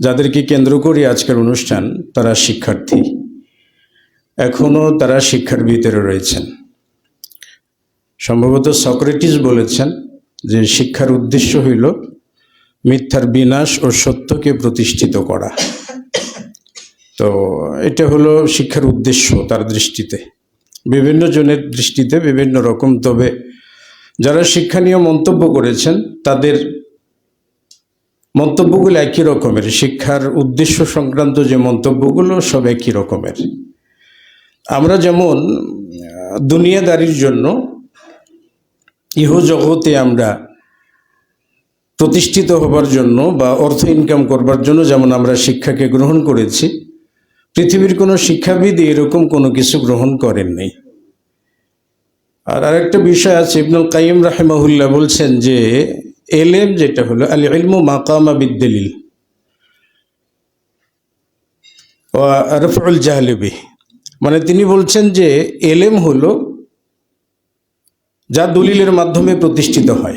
যাদেরকে কেন্দ্র করে আজকের অনুষ্ঠান, তারা শিক্ষার্থী। এখনও তারা শিক্ষার ভিতরে রয়েছেন। সম্ভবত সক্রেটিস বলেছেন যে শিক্ষার উদ্দেশ্য হইল মিথ্যার বিনাশ ও সত্যকে প্রতিষ্ঠিত করা। তো এটা হলো শিক্ষার উদ্দেশ্য তার দৃষ্টিতে। বিভিন্ন জনের দৃষ্টিতে বিভিন্ন রকম। তবে যারা শিক্ষা নিয়ে মন্তব্য করেছেন, তাদের মন্তব্যগুলো একই রকমের। শিক্ষার উদ্দেশ্য সংক্রান্ত যে মন্তব্যগুলো সব একই রকমের। আমরা যেমন, দুনিয়াদারির জন্য ইহ জগতে আমরা প্রতিষ্ঠিত হবার জন্য বা অর্থ ইনকাম করবার জন্য যেমন আমরা শিক্ষাকে গ্রহণ করেছি, পৃথিবীর কোনো শিক্ষাবিদ এরকম কোনো কিছু গ্রহণ করেন নাই। আর আরেকটা বিষয় আছে, ইবনুল কাইম রাহেমাহুল্লাহ বলছেন যে এলেম যেটা হলো আল ইলমু মাকামা বিদ্দলিল। ও রফুল জাহলিবি মানে তিনি বলছেন যে, এলেম হলো যা দলিলের মাধ্যমে প্রতিষ্ঠিত হয়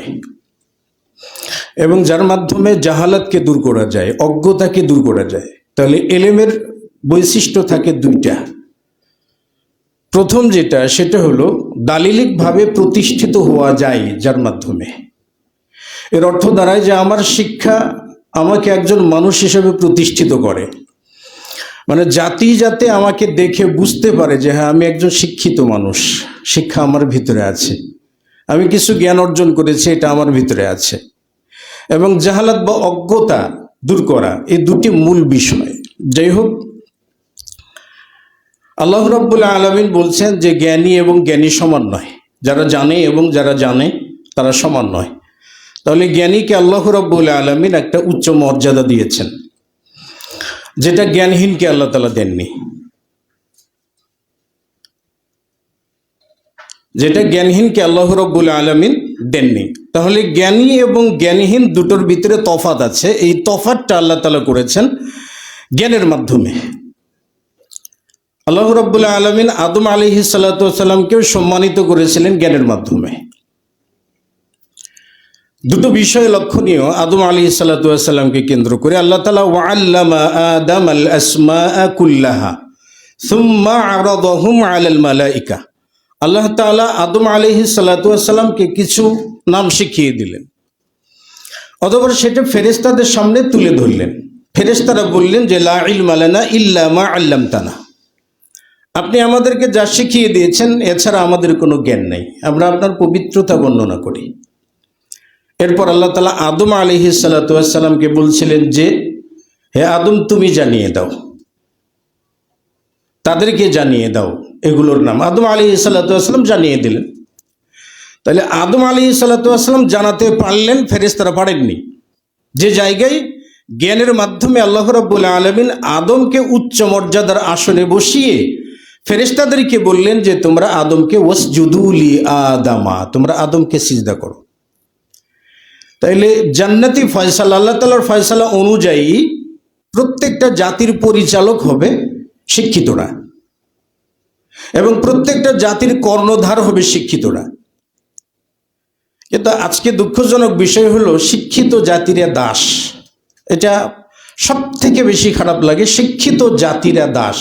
এবং যার মাধ্যমে জাহালাতকে দূর করা যায়, অজ্ঞতাকে দূর করা যায়। তাহলে এলেমের বৈশিষ্ট্য থাকে দুইটা। প্রথম যেটা, সেটা হলো, দালিলিকভাবে প্রতিষ্ঠিত হওয়া যায় যার মাধ্যমে। এর অর্থ দাঁড়ায় যে আমার শিক্ষা আমাকে একজন মানুষ হিসেবে প্রতিষ্ঠিত করে। মানে জাতি যাতে আমাকে দেখে বুঝতে পারে যে হ্যাঁ আমি একজন শিক্ষিত মানুষ, শিক্ষা আমার ভিতরে আছে। আমি কিছু জ্ঞান অর্জন করেছি, এটা আমার ভিতরে আছে। এবং জাহালাত বা অজ্ঞতা দূর করা, এই দুটি মূল বিষয়। যাই হোক, আল্লাহ রব্বুল আলমিন বলছেন যে জ্ঞানী এবং জ্ঞানী সমান নয়। যারা জানে এবং যারা জানে, তারা সমান নয়। তাহলে জ্ঞানীকে আল্লাহ রব্বুল আলমিন একটা উচ্চ মর্যাদা দিয়েছেন, যেটা জ্ঞানহীনকে আল্লাহ তালা দেননি। যেটা জ্ঞানহীনকে আল্লাহ রব্বুল আলমিন দেননি। তাহলে জ্ঞানী এবং জ্ঞানহীন দুটোর ভিতরে তফাত আছে। এই তফাতটা আল্লাহ তালা করেছেন জ্ঞানের মাধ্যমে। আল্লাহ রব্বুল আলমিন আদম আলিহি সাল্লাতামকেও সম্মানিত করেছিলেন জ্ঞানের মাধ্যমে। দুটো বিষয় লক্ষণীয়। আদম আলী সাল্লাতামকে কেন্দ্র করে আল্লাহ তালা ওয়াল্লামা আদম আল আসমা কুল্লাহা, সুম্মা আরদহুম আলাল মালাইকা। আল্লাহ তাআলা আদম আলিহি সাল্লাতামকে কিছু নাম শিখিয়ে দিলেন। অতপর সেটা ফেরেস্তাদের সামনে তুলে ধরলেন। ফেরেস্তারা বললেন যে, লা ইলমালানা ইল্লা মা আল্লামতানা। আপনি আমাদেরকে যা শিখিয়ে দিয়েছেন, এছাড়া আমাদের কোনো জ্ঞান নেই। আমরা আপনার পবিত্রতা বর্ণনা করি। এরপর আল্লাহ তালা আদম আলিহি সাল্লাতামকে বলছিলেন যে, হে আদম, তুমি জানিয়ে দাও। তাদেরকে জানিয়ে দাও এগুলোর নাম। আদম আলী সাল্লাতাম জানিয়ে দিলেন। তাহলে আদম আলী সাল্লাতাম জানাতে পারলেন ফেরেস্তারা পারেননি। যে জায়গায় জ্ঞানের মাধ্যমে আল্লাহ রব্বুল আলমিন আদমকে উচ্চ মর্যাদার আসনে বসিয়ে ফেরেস্তাদেরকে বললেন যে, তোমরা আদমকে ওয়াস জুদুলি আদামা, তোমরা আদমকে সিজদা করো। তাইলে জান্নাতি ফয়সালা, আল্লাহ তালার ফয়সালা অনুযায়ী প্রত্যেকটা জাতির পরিচালক হবে শিক্ষিতরা এবং প্রত্যেকটা জাতির কর্ণধার হবে শিক্ষিতরা। কিন্তু আজকে দুঃখজনক বিষয় হলো, শিক্ষিত জাতিরা দাস। এটা সব থেকে বেশি খারাপ লাগে, শিক্ষিত জাতিরা দাস।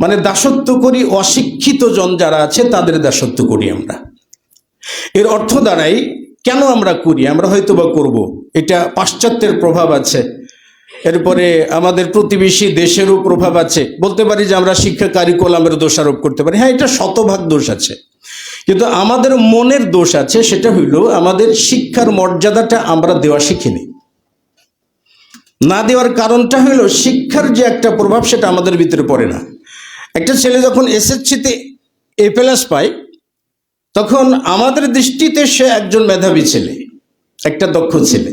মানে দাসত্ব করি অশিক্ষিত জন যারা আছে, তাদের দাসত্ব করি আমরা। এর অর্থ দাঁড়াই কেন আমরা করি? আমরা হয়তো বা করব। এটা পাশ্চাত্যের প্রভাব আছে। এরপরে আমাদের প্রতিবেশী দেশেরও প্রভাব আছে। বলতে পারি যে আমরা শিক্ষা কারিকুলামের দোষারোপ করতে পারি। হ্যাঁ এটা শতভাগ দোষ আছে। কিন্তু আমাদের মনের দোষ আছে, সেটা হইল আমাদের শিক্ষার মর্যাদাটা আমরা দেওয়া শিখিনি। না দেওয়ার কারণটা হইল শিক্ষার যে একটা প্রভাব, সেটা আমাদের ভিতরে পড়ে না। একটা ছেলে যখন এসএসসিতে এ প্লাস পায় তখন আমাদের দৃষ্টিতে সে একজন মেধাবী ছেলে, একটা দক্ষ ছেলে।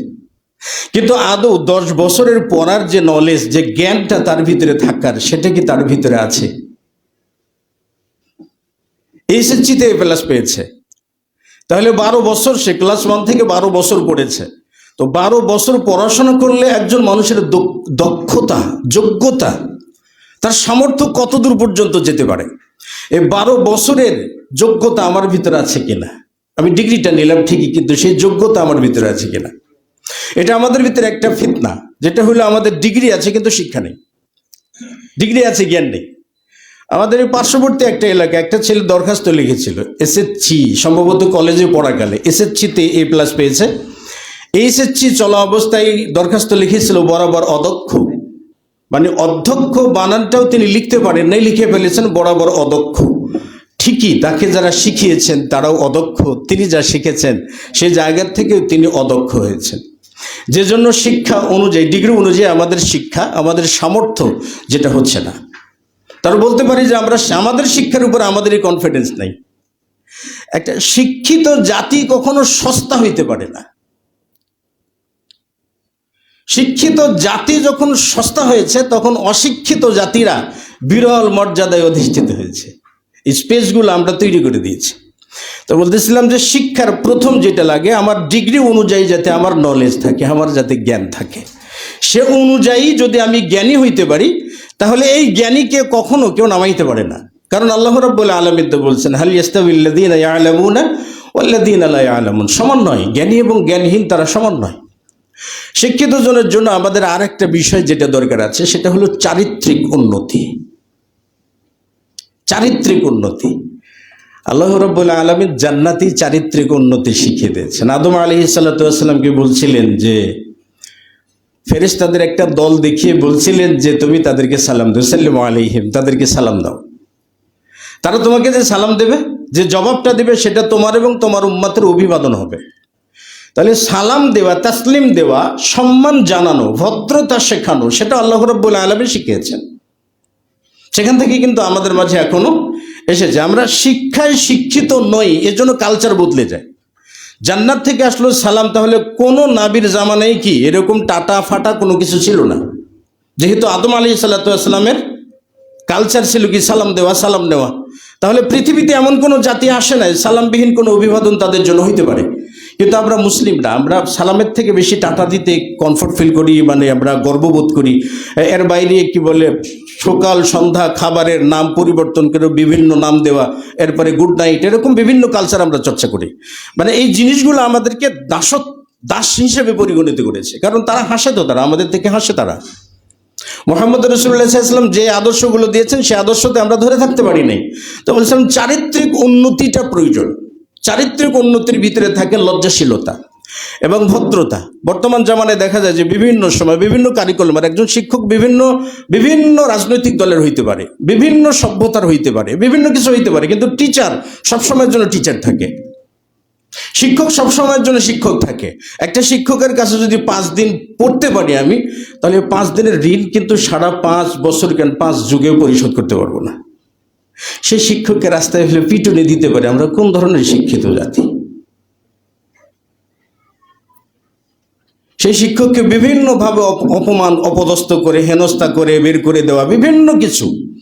কিন্তু আদৌ দশ বছরের পড়ার যে নলেজ যে জ্ঞানটা তার ভিতরে থাকার, সেটা কি তার ভিতরে আছে? এইচএসসিতে এ প্লাস পেয়েছে। তাহলে বারো বছর, সে ক্লাস ওয়ান থেকে বারো বছর পড়েছে। তো বারো বছর পড়াশোনা করলে একজন মানুষের দক্ষ- দক্ষতা, যোগ্যতা, তার সামর্থ্য কত দূর পর্যন্ত যেতে পারে? এই বারো বছরের যোগ্যতা আমার ভিতরে আছে কিনা? আমি ডিগ্রিটা নিলাম ঠিকই, কিন্তু সেই যোগ্যতা আমার ভিতরে আছে কিনা? এটা আমাদের ভিতরে একটা ফিতনা, যেটা হলো আমাদের ডিগ্রি আছে কিন্তু শিক্ষা নেই। ডিগ্রি আছে, জ্ঞান নেই। আমাদের এই পার্শ্ববর্তী একটা এলাকা, একটা ছেলে দরখাস্ত লিখেছিল, এসএসসি, সম্ভবত কলেজে পড়াকালে, এসএসসিতে এ প্লাস পেয়েছে। এইচএসসি চলা অবস্থায় দরখাস্ত লিখেছিল বরাবর অদক্ষ। মানে অধ্যক্ষ বানানটাও তিনি লিখতে পারেন নাই, লিখে ফেলেছেন, বরাবর অদক্ষ। ঠিকই, তাকে যারা শিখিয়েছেন তারাও অদক্ষ, তিনি যা শিখেছেন সেই জায়গার থেকেও তিনি অদক্ষ হয়েছেন। যে জন্য শিক্ষা অনুযায়ী, ডিগ্রি অনুযায়ী আমাদের শিক্ষা, আমাদের সামর্থ্য যেটা হচ্ছে না। তারা বলতে পারি যে আমরা, আমাদের শিক্ষার উপর আমাদেরই কনফিডেন্স নাই। একটা শিক্ষিত জাতি কখনো সস্তা হইতে পারে না। শিক্ষিত জাতি যখন সস্তা হয়েছে, তখন অশিক্ষিত জাতিরা বিরল মর্যাদায় অধিষ্ঠিত হয়েছে। এই স্পেসগুলো আমরা তৈরি করে দিয়েছি। তো বলতেছিলাম যে শিক্ষার প্রথম যেটা লাগে, আমার ডিগ্রি অনুযায়ী যাতে আমার নলেজ থাকে, আমার যাতে জ্ঞান থাকে। সে অনুযায়ী যদি আমি জ্ঞানী হইতে পারি, তাহলে এই জ্ঞানীকে কখনো কেউ নামাইতে পারে না। কারণ আল্লাহ রাব্বুল আলমিন তো বলছেন, হাল ইয়াস্তাবিল্লাদিন ইয়ালামুনা ওয়াল্লাদিন আলা ইয়ালামুন। সমান নয়, জ্ঞানী এবং জ্ঞানহীন তারা সমান নয়। শিক্ষিত জনের জন্য আমাদের আর একটা বিষয় যেটা দরকার আছে, সেটা হলো চারিত্রিক উন্নতি। চারিত্রিক উন্নতি। আল্লাহ রব্বুল আলমীর জান্নাতি চারিত্রিক উন্নতি শিখিয়ে দিয়েছেন। আদম আলী সাল্লাতামকে বলছিলেন যে, ফেরেশতাদের একটা দল দেখিয়ে বলছিলেন যে, তুমি তাদেরকে সালাম দাও, সাল্লাম আলিহিম তাদেরকে সালাম দাও। তারা তোমাকে যে সালাম দেবে, যে জবাবটা দেবে, সেটা তোমার এবং তোমার উম্মাতের অভিবাদন হবে। তাহলে সালাম দেওয়া, তাসলিম দেওয়া, সম্মান জানানো, ভদ্রতা শেখানো, সেটা আল্লাহ রব্বুল আলমী শিখিয়েছেন। সেখান থেকে কিন্তু আমাদের মাঝে এখনও এসেছে। আমরা শিক্ষায় শিক্ষিত নই, এজন্য কালচার বদলে যায়। জান্নাত থেকে আসলো সালাম, তাহলে কোনো নাবির জামানায় কি এরকম টাটা ফাটা কোনো কিছু ছিল না? যেহেতু আদম আলী সাল্লাতামের কালচার ছিল কি সালাম দেওয়া, সালাম নেওয়া। তাহলে পৃথিবীতে এমন কোনো জাতি আসে নাই, সালামবিহীন কোনো অভিবাদন তাদের জন্য হইতে পারে। কিন্তু আমরা মুসলিমরা আমরা সালামের থেকে বেশি টাটা দিতে কমফর্ট ফিল করি মানে আমরা গর্ববোধ করি। এর বাইরে কি বলে, সকাল, সন্ধ্যা খাবারের নাম পরিবর্তন করে বিভিন্ন নাম দেওয়া, এরপরে গুড নাইট এরকম বিভিন্ন কালচার আমরা চর্চা করি। মানে এই জিনিসগুলো আমাদেরকে দাসত, দাস হিসেবে পরিগণিত করেছে, কারণ তারা হাসে তো তারা, আমাদের থেকে হাসে তারা। মোহাম্মদ রসুল্লাহাম যে আদর্শগুলো দিয়েছেন, সে আদর্শতে আমরা ধরে থাকতে পারি নাই। তো বলছিলাম, চারিত্রিক উন্নতিটা প্রয়োজন। চারিত্রিক উন্নতির ভিতরে থাকে লজ্জাশীলতা এবং ভদ্রতা। বর্তমান জামানায় দেখা যায় যে বিভিন্ন সময় বিভিন্ন কারিকুলাম একজন শিক্ষক বিভিন্ন বিভিন্ন রাজনৈতিক দলের হইতে পারে, বিভিন্ন সভ্যতার হইতে পারে, বিভিন্ন কিছু হইতে পারে, কিন্তু টিচার সবসময়ের জন্য টিচার থাকে। শিক্ষক সবসময়ের জন্য শিক্ষক থাকে। একটা শিক্ষকের কাছে যদি পাঁচ দিন পড়তে পারি আমি, তাহলে পাঁচ দিনের ঋণ কিন্তু সারা পাঁচ বছর কেন পাঁচ যুগেও পরিশোধ করতে পারব না। সেই শিক্ষককে রাস্তায় ফেলে পিটুনি দিতে পারে। আমরা কোন ধরনের শিক্ষিত জাতি? সেই শিক্ষককে বিভিন্নভাবে অপ- অপমান, অপদস্থ করে, হেনস্থা করে, বের করে দেওয়া বিভিন্ন কিছু।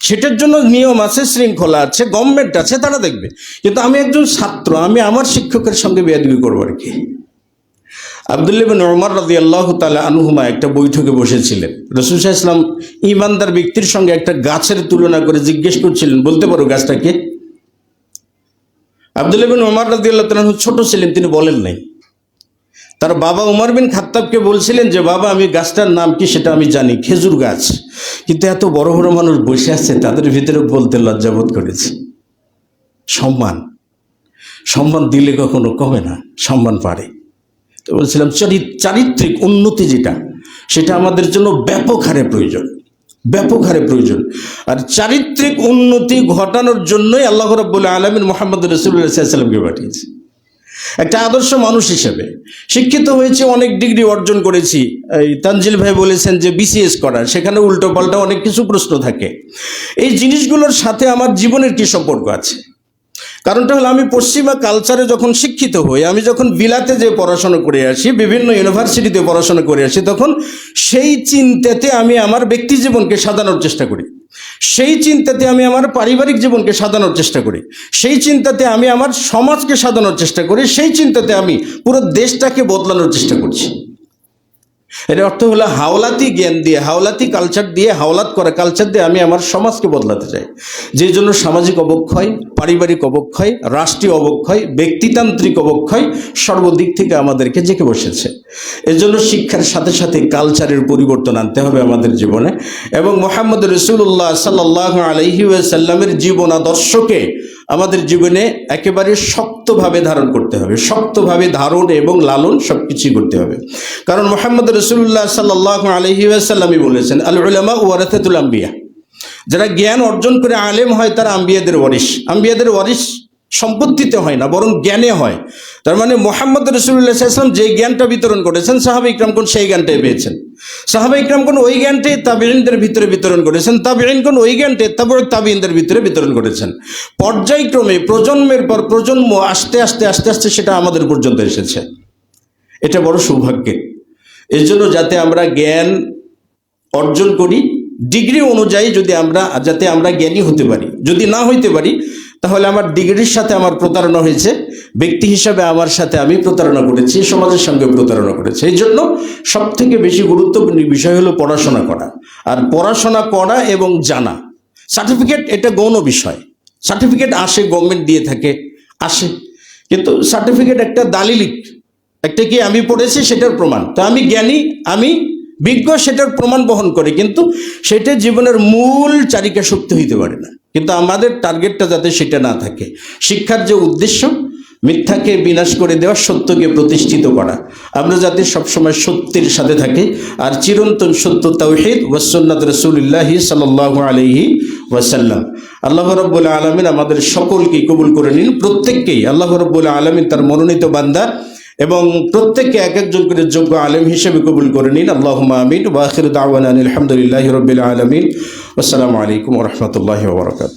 সেটার জন্য নিয়ম আছে, শৃঙ্খলা আছে গভর্নমেন্ট আছে, তারা দেখবে। কিন্তু আমি একজন ছাত্র, আমি আমার শিক্ষকের সঙ্গে বেয়াদবি করব আর কি? আবদুল্লাবিন ওমর রাজি আল্লাহ তালা আনুহুমা একটা বৈঠকে বসেছিলেন। রসুল শাহ ইসলাম ইমানদার ব্যক্তির সঙ্গে একটা গাছের তুলনা করে জিজ্ঞেস করছিলেন, বলতে পারো গাছটাকে আবদুল্লাবিন ওমর রাজি আল্লাহ তালু ছোট ছিলেন, তিনি বলেন নাই। তার বাবা উমর বিন খাত্তাবকে বলছিলেন যে, বাবা, আমি গাছটার নাম কি সেটা আমি জানি, খেজুর গাছ। কিন্তু এত বড় বড় মানুষ বসে আছে, তাদের ভিতরে বলতে লজ্জাবোধ করেছি। সম্মান। সম্মান দিলে কখনো কমে না, সম্মান পারে তো বলছিলাম চরিত চারিত্রিক উন্নতি যেটা, সেটা আমাদের জন্য ব্যাপক হারে প্রয়োজন, ব্যাপক হারে প্রয়োজন। আর চারিত্রিক উন্নতি ঘটানোর জন্যই আল্লাহ রাব্বুল আলমিন মোহাম্মদ রসুল্লাহামকে পাঠিয়েছে। একটা আদর্শ মানুষ হিসেবে, শিক্ষিত হয়েছে, অনেক ডিগ্রি অর্জন করেছি। এই তানজিল ভাই বলেছেন যে বিসিএস করা সেখানে উল্টো পাল্টা অনেক কিছু প্রশ্ন থাকে। এই জিনিসগুলোর সাথে আমার জীবনের কি সম্পর্ক আছে? কারণটা হলো আমি পশ্চিমা কালচারে যখন শিক্ষিত হই, আমি যখন বিলাতে যে পড়াশোনা করে আসি, বিভিন্ন ইউনিভার্সিটিতে পড়াশোনা করে আসি, তখন সেই চিন্তাতে আমি আমার ব্যক্তি জীবনকে সাজানোর চেষ্টা করি। সেই চিন্তাতে আমি আমার পারিবারিক জীবনকে সাজানোর চেষ্টা করি। সেই চিন্তাতে আমি আমার সমাজকে সাজানোর চেষ্টা করি। সেই চিন্তাতে আমি পুরো দেশটাকে বদলানোর চেষ্টা করছি। এর অর্থ হলো হাওলাতি জ্ঞান দিয়ে, হাওলাতি কালচার দিয়ে, হাওলাত করা কালচার দিয়ে আমি আমার সমাজকে বদলাতে চাই। যে জন্য সামাজিক অবক্ষয়, পারিবারিক অবক্ষয়, রাষ্ট্রীয় অবক্ষয়, ব্যক্তিতান্ত্রিক অবক্ষয় সর্বদিক থেকে আমাদেরকে জেঁকে বসেছে। এজন্য শিক্ষার সাথে সাথে কালচারের পরিবর্তন আনতে হবে আমাদের জীবনে এবং মোহাম্মদ রসুল্লাহ সাল্লাহ আলহি সাল্লামের জীবন আদর্শকে আমাদের জীবনে একেবারে শক্তভাবে ধারণ করতে হবে, শক্তভাবে ধারণ এবং লালন সব কিছুই করতে হবে। কারণ মোহাম্মদ রসুল্লাহ সাল্লাহ আলহি আসাল্লামই বলেছেন আল উলামা আম্বিয়া। যারা জ্ঞান অর্জন করে আলেম হয়, তারা আম্বিয়াদের ওয়ারিস আম্বিয়াদের ওয়ারিস সম্পত্তিতে হয় না, বরং জ্ঞানে হয়। তার মানে মোহাম্মদ রসুল্লাহ ইসলাম যে জ্ঞানটা বিতরণ করেছেন, সাহাবা ইকরাম কোন সেই জ্ঞানটাই পেয়েছেন। সাহাবা কোন ওই জ্ঞানটাই তাবিনদের ভিতরে বিতরণ করেছেন তাবিন কোন ওই জ্ঞানটাই তারপর তাবিনদের ভিতরে বিতরণ করেছেন। পর্যায়ক্রমে প্রজন্মের পর প্রজন্ম আস্তে আস্তে আস্তে আস্তে সেটা আমাদের পর্যন্ত এসেছে। এটা বড় সৌভাগ্যের। এর জন্য যাতে আমরা জ্ঞান অর্জন করি, ডিগ্রি অনুযায়ী যদি আমরা, যাতে আমরা জ্ঞানী হতে পারি, যদি না হইতে পারি তাহলে আমার ডিগ্রির সাথে আমার প্রতারণা হয়েছে। ব্যক্তি হিসাবে আমার সাথে আমি প্রতারণা করেছি, সমাজের সঙ্গে প্রতারণা করেছি। এই জন্য সব থেকে বেশি গুরুত্বপূর্ণ বিষয় হলো পড়াশোনা করা। আর পড়াশোনা করা এবং জানা। সার্টিফিকেট এটা গৌণ বিষয়। সার্টিফিকেট আসে, গভর্নমেন্ট দিয়ে থাকে, আসে। কিন্তু সার্টিফিকেট একটা দালিলিক। একটা কি আমি পড়েছি সেটার প্রমাণ। তো আমি জ্ঞানী, আমি বিজ্ঞ সেটার প্রমাণ বহন করে। কিন্তু সেটা জীবনের মূল চারিকা শক্তি হইতে পারে না। কিন্তু আমাদের টার্গেটটা যাতে সেটা না থাকে। শিক্ষার যে উদ্দেশ্য, মিথ্যাকে বিনাশ করে দেওয়া, সত্যকে প্রতিষ্ঠিত করা। আমরা যাতে সবসময় সত্যের সাথে থাকি। আর চিরন্তন সত্য তাওহিদ ওয়াসন্নাত রসুলিল্লাহি সাল্লাহ আলহি ওয়াসাল্লাম। আল্লাহ রব্বুল আলমিন আমাদের সকলকে কবুল করে নিন। প্রত্যেককেই আল্লাহ রব্বুল আলমিন তার মনোনীত বান্দা। এবং প্রত্যেককে এক একজন করে যোগ্য আলেম হিসেবে কবুল করে নিন। আল্লাহ আমিন। ওয়াখির দাওয়ান আলহামদুলিল্লাহ রবিল আলমিন। আসসালামু আলাইকুম রহমতুল্লাহ বরকাত